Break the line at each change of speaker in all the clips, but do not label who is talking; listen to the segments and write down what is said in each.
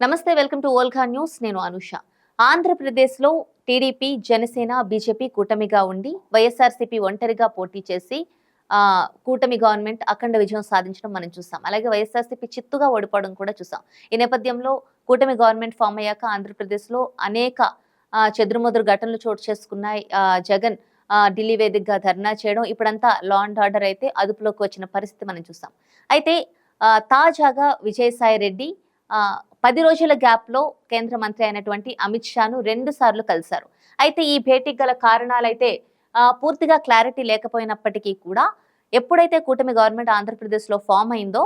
నమస్తే welcome to Olga news. నేను అనుష. ఆంధ్రప్రదేశ్లో టీడీపీ జనసేన బీజేపీ కూటమిగా ఉండి వైఎస్ఆర్సీపీ ఒంటరిగా పోటీ చేసి కూటమి గవర్నమెంట్ అఖండ విజయం సాధించడం మనం చూసాం. అలాగే వైఎస్ఆర్సీపీ చిత్తుగా ఓడిపోవడం కూడా చూసాం. ఈ నేపథ్యంలో కూటమి గవర్నమెంట్ ఫామ్ అయ్యాక ఆంధ్రప్రదేశ్లో అనేక ఆ, చెదురుమదురు ఘటనలు చోటు చేసుకున్నాయి. జగన్ ఢిల్లీ వేదికగా ధర్నా చేయడం ఇప్పుడంతా లా అండ్ ఆర్డర్ అయితే అదుపులోకి వచ్చిన పరిస్థితి మనం చూసాం. అయితే తాజాగా విజయసాయి రెడ్డి పది రోజుల గ్యాప్లో కేంద్ర మంత్రి అయినటువంటి అమిత్ షాను రెండు సార్లు కలిశారు. అయితే ఈ భేటీకి గల కారణాలైతే పూర్తిగా క్లారిటీ లేకపోయినప్పటికీ కూడా ఎప్పుడైతే కూటమి గవర్నమెంట్ ఆంధ్రప్రదేశ్లో ఫామ్ అయిందో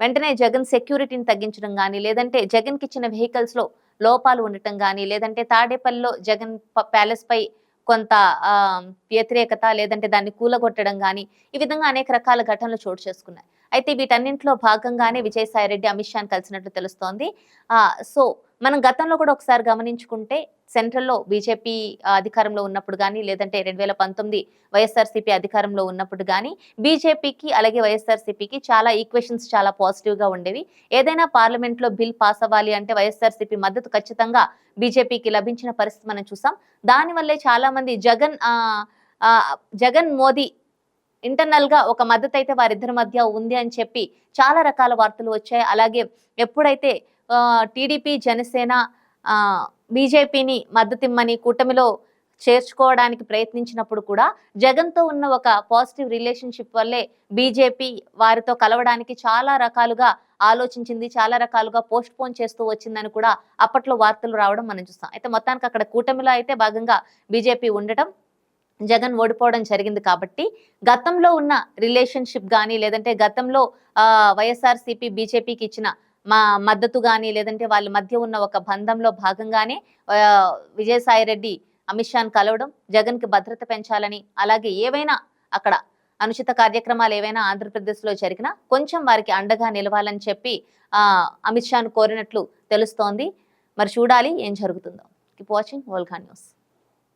వెంటనే జగన్ సెక్యూరిటీని తగ్గించడం కానీ లేదంటే జగన్కి ఇచ్చిన వెహికల్స్లో లోపాలు ఉండటం కానీ లేదంటే తాడేపల్లిలో జగన్ ప్యాలెస్పై కొంత ఆ, వ్యతిరేకత లేదంటే దాన్ని కూలగొట్టడం కానీ ఈ విధంగా అనేక రకాల ఘటనలు చోటు చేసుకున్నాయి. అయితే వీటన్నింటిలో భాగంగానే విజయసాయి రెడ్డి అమిత్ షాను కలిసినట్లు తెలుస్తోంది. ఆ, సో మనం గతంలో కూడా ఒకసారి గమనించుకుంటే సెంట్రల్లో బీజేపీ అధికారంలో ఉన్నప్పుడు కానీ లేదంటే రెండు వేల పంతొమ్మిది వైఎస్ఆర్సీపీ అధికారంలో ఉన్నప్పుడు కానీ బీజేపీకి అలాగే వైఎస్ఆర్సీపీకి చాలా ఈక్వేషన్స్ చాలా పాజిటివ్గా ఉండేవి. ఏదైనా పార్లమెంట్లో బిల్ పాస్ అవ్వాలి అంటే వైఎస్ఆర్సీపీ మద్దతు ఖచ్చితంగా బీజేపీకి లభించిన పరిస్థితి మనం చూసాం. దానివల్లే చాలామంది జగన్ జగన్ మోదీ ఇంటర్నల్గా ఒక మద్దతు అయితే వారిద్దరి మధ్య ఉంది అని చెప్పి చాలా రకాల వార్తలు వచ్చాయి. అలాగే ఎప్పుడైతే టీడీపీ జనసేన బీజేపీని మద్దతిమ్మని కూటమిలో చేర్చుకోవడానికి ప్రయత్నించినప్పుడు కూడా జగన్తో ఉన్న ఒక పాజిటివ్ రిలేషన్షిప్ వల్లే బీజేపీ వారితో కలవడానికి చాలా రకాలుగా ఆలోచించింది చాలా రకాలుగా పోస్ట్ పోన్ చేస్తూ వచ్చిందని కూడా అప్పట్లో వార్తలు రావడం మనం చూస్తాం. అయితే మొత్తానికి అక్కడ కూటమిలో అయితే భాగంగా బీజేపీ ఉండటం జగన్ ఓడిపోవడం జరిగింది కాబట్టి గతంలో ఉన్న రిలేషన్షిప్ కానీ లేదంటే గతంలో వైఎస్ఆర్సీపీ బీజేపీకి ఇచ్చిన మా మద్దతు కానీ లేదంటే వాళ్ళ మధ్య ఉన్న ఒక బంధంలో భాగంగానే విజయసాయిరెడ్డి విజయసాయి రెడ్డి అమిత్ షాను కలవడం జగన్కి భద్రత పెంచాలని అలాగే ఏవైనా అక్కడ అనుచిత కార్యక్రమాలు ఏవైనా ఆంధ్రప్రదేశ్లో జరిగినా కొంచెం వారికి అండగా నిలవాలని చెప్పి అమిత్ షాను కోరినట్లు తెలుస్తోంది. మరి చూడాలి ఏం జరుగుతుందో. Keep watching world news.